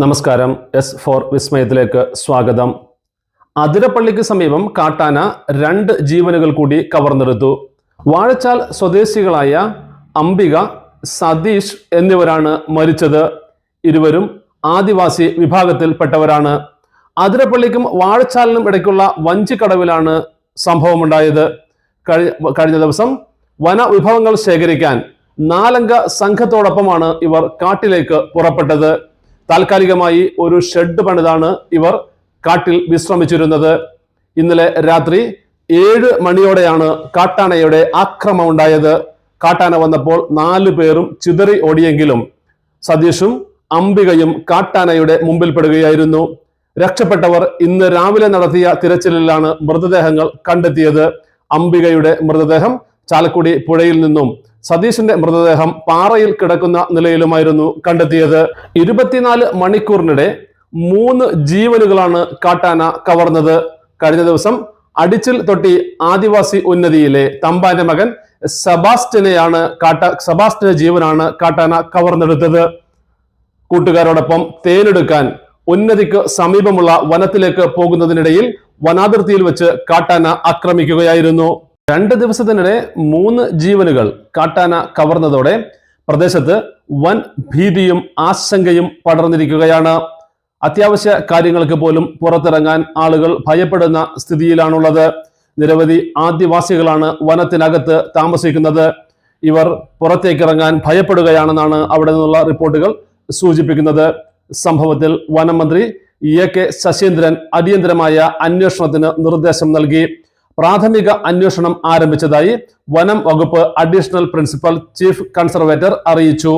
നമസ്കാരം. S four വിസ്മയത്തിലേക്ക് സ്വാഗതം. അതിരപ്പള്ളിക്ക് സമീപം കാട്ടാന രണ്ട് ജീവനുകൾ കൂടി കവർന്നെടുത്തു. വാഴച്ചാൽ സ്വദേശികളായ അംബിക സതീഷ് എന്നിവരാണ് മരിച്ചത്. ഇരുവരും ആദിവാസി വിഭാഗത്തിൽപ്പെട്ടവരാണ്. അതിരപ്പള്ളിക്കും വാഴച്ചാലിനും ഇടയ്ക്കുള്ള വഞ്ചിക്കടവിലാണ് സംഭവമുണ്ടായത്. കഴി- കഴിഞ്ഞ ദിവസം വനവിഭവങ്ങൾ ശേഖരിക്കാൻ നാലംഗ സംഘത്തോടൊപ്പമാണ് ഇവർ കാട്ടിലേക്ക് പുറപ്പെട്ടത്. താൽക്കാലികമായി ഒരു ഷെഡ് പണിതാണ് ഇവർ കാട്ടിൽ വിശ്രമിച്ചിരുന്നത്. ഇന്നലെ രാത്രി ഏഴ് മണിയോടെയാണ് കാട്ടാനയുടെ ആക്രമം ഉണ്ടായത്. കാട്ടാന വന്നപ്പോൾ നാലു പേരും ചിതറി ഓടിയെങ്കിലും സതീഷും അംബികയും കാട്ടാനയുടെ മുമ്പിൽപ്പെടുകയായിരുന്നു രക്ഷപ്പെട്ടവർ ഇന്ന് രാവിലെ നടത്തിയ തിരച്ചിലിലാണ് മൃതദേഹങ്ങൾ കണ്ടെത്തിയത്. അംബികയുടെ മൃതദേഹം ചാലക്കുടി പുഴയിൽ നിന്നും സതീഷിന്റെ മൃതദേഹം പാറയിൽ കിടക്കുന്ന നിലയിലുമായിരുന്നു കണ്ടെത്തിയത്. ഇരുപത്തിനാല് മണിക്കൂറിനിടെ മൂന്ന് ജീവനുകളാണ് കാട്ടാന കവർന്നത്. കഴിഞ്ഞ ദിവസം അടിച്ചിൽ തൊട്ടി ആദിവാസി ഉന്നതിയിലെ തമ്പാന്റെ മകൻ സബാസ്റ്റിനെയാണ് കാട്ട സബാസ്റ്റിന്റെ ജീവനാണ് കാട്ടാന കവർന്നെടുത്തത്. കൂട്ടുകാരോടൊപ്പം തേനെടുക്കാൻ ഉന്നതിക്ക് സമീപമുള്ള വനത്തിലേക്ക് പോകുന്നതിനിടയിൽ വനാതിർത്തിയിൽ വെച്ച് കാട്ടാന ആക്രമിക്കുകയായിരുന്നു. രണ്ട് ദിവസത്തിനിടെ മൂന്ന് ജീവനുകൾ കാട്ടാന കവർന്നതോടെ പ്രദേശത്ത് വൻ ഭീതിയും ആശങ്കയും പടർന്നിരിക്കുകയാണ്. അത്യാവശ്യ കാര്യങ്ങൾക്ക് പോലും പുറത്തിറങ്ങാൻ ആളുകൾ ഭയപ്പെടുന്ന സ്ഥിതിയിലാണുള്ളത്. നിരവധി ആദിവാസികളാണ് വനത്തിനകത്ത് താമസിക്കുന്നത്. ഇവർ പുറത്തേക്കിറങ്ങാൻ ഭയപ്പെടുകയാണെന്നാണ് അവിടെ നിന്നുള്ള റിപ്പോർട്ടുകൾ സൂചിപ്പിക്കുന്നത്. സംഭവത്തിൽ വനം മന്ത്രി എ കെ ശശീന്ദ്രൻ അടിയന്തരമായ അന്വേഷണത്തിന് നിർദ്ദേശം നൽകി. പ്രാഥമിക അന്വേഷണം ആരംഭിച്ചതായി വനം വകുപ്പ് അഡീഷണൽ പ്രിൻസിപ്പൽ ചീഫ് കൺസർവേറ്റർ അറിയിച്ചു.